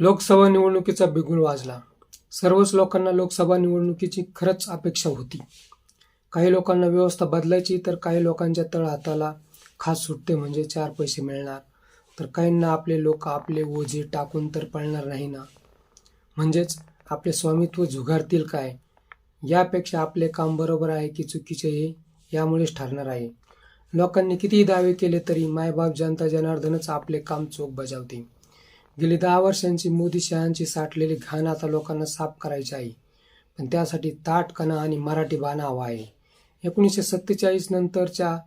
लोकसभा निवडणुकीचा बिगुल वाजला. सर्वच लोकांना लोकसभा निवडणुकीची खरंच अपेक्षा होती. काही लोकांना व्यवस्था बदलायची तर काही लोकांच्या तळहाताला खास सुट्टे म्हणजे चार पैसे मिळणार. तर काहींना आपले लोक आपले ओझे टाकून तर पळणार नाही ना? म्हणजेच आपले स्वामित्व झुगारतील काय? यापेक्षा आपले काम बरोबर आहे की चुकीचे हे यामुळेच ठरणार आहे. लोकांनी कितीही दावे केले तरी मायबाप जनता जनार्दनच आपले काम चोख बजावते. गेली दहा वर्षांची मोदी शहांची साठलेली घाण आता लोकांना साफ करायची आहे. पण त्यासाठी ताट कणा आणि मराठी बाणा हवा आहे. एकोणीसशे सत्तेचाळीस नंतरच्या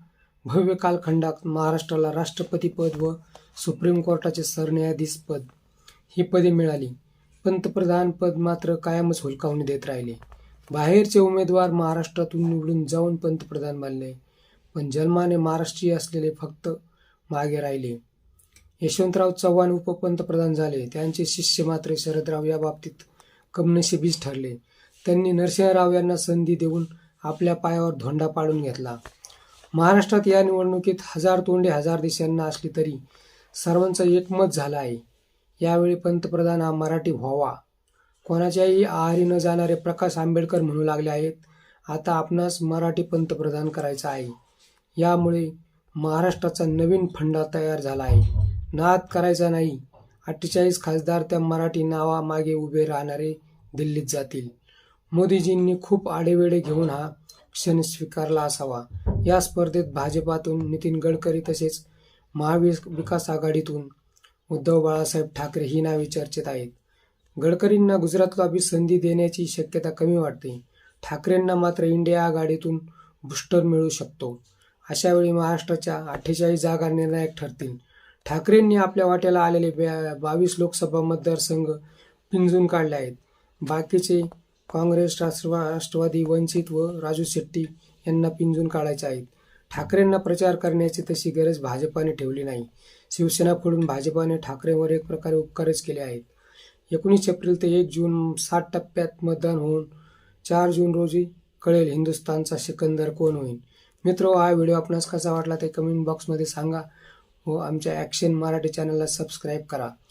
भव्य कालखंडात महाराष्ट्राला राष्ट्रपती पद व सुप्रीम कोर्टाचे सरन्यायाधीश पद ही पदे मिळाली. पंतप्रधान पद मात्र कायमच हुलकावून देत राहिले. बाहेरचे उमेदवार महाराष्ट्रातून निवडून जाऊन पंतप्रधान बनले. पण जन्माने महाराष्ट्रीय असलेले फक्त मागे राहिले. यशवंतराव चव्हाण उपपंतप्रधान झाले. त्यांचे शिष्य मात्र शरदराव या बाबतीत कमनशिबीच ठरले. त्यांनी नरसिंहराव यांना संधी देऊन आपल्या पायावर धोंडा पाडून घेतला. महाराष्ट्रात या निवडणुकीत हजार तोंडे हजार दिशांना असली तरी सर्वांचं एकमत झालं आहे. यावेळी पंतप्रधान हा मराठी व्हावा. कोणाच्याही आहारी न जाणारे प्रकाश आंबेडकर म्हणू लागले आहेत आता आपणास मराठी पंतप्रधान करायचा आहे. यामुळे महाराष्ट्राचा नवीन फंडा तयार झाला आहे. नाद करायचा नाही. अठ्ठेचाळीस खासदार त्या मराठी नावामागे उभे राहणारे दिल्लीत जातील. मोदीजींनी खूप आडेवेडे घेऊन हा क्षण स्वीकारला असावा. या स्पर्धेत भाजपातून नितीन गडकरी तसेच महाविकास आघाडीतून उद्धव बाळासाहेब ठाकरे ही नावे चर्चेत आहेत. गडकरींना गुजरातला बी संधी देण्याची शक्यता कमी वाटते. ठाकरेंना मात्र इंडिया आघाडीतून बुस्टर मिळू शकतो. अशावेळी महाराष्ट्राच्या अठ्ठेचाळीस जागा निर्णायक ठरतील. ठाकरेंनी आपल्या वाट्याला आलेले ब्या- बावीस लोकसभा मतदारसंघ पिंजून काढले आहेत. बाकीचे काँग्रेस राष्ट्रवा राष्ट्रवादी वंचित व राजू शेट्टी यांना पिंजून काढायचे आहेत. ठाकरेंना प्रचार करण्याची तशी गरज भाजपाने ठेवली नाही. शिवसेना फोडून भाजपाने ठाकरेंवर एक प्रकारे उपकारच केले आहेत. एकोणीस एप्रिल ते एक जून सात टप्प्यात मतदान होऊन चार जून रोजी कळेल हिंदुस्थानचा सिकंदर कोण होईल. मित्र हो, हा व्हिडिओ आपणास कसा वाटला ते कमेंट बॉक्समध्ये सांगा. व आमच्या ॲक्शन मराठी चॅनलला सबस्क्राईब करा.